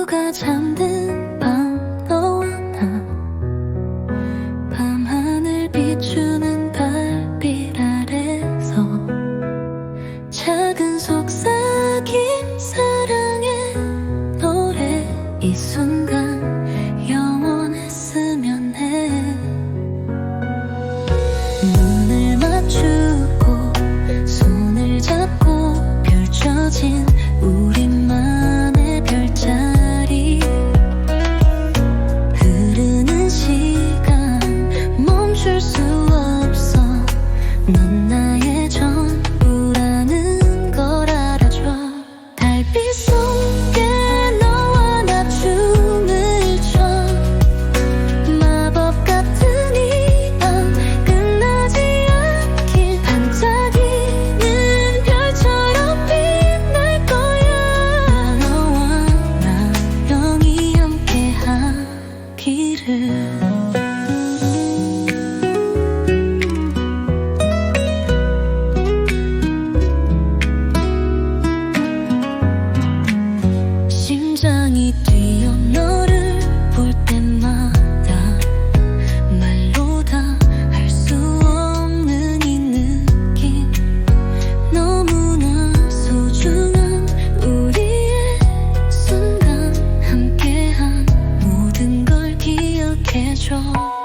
모두가 잠든 밤 너와 나. 밤하늘 비추는 달빛 아래서. 작은 속삭임 사랑의 노래. 이 순간 영원했으면 해. 눈을 맞추고 손을 잡고 펼쳐진 우리 넌 나의 약해져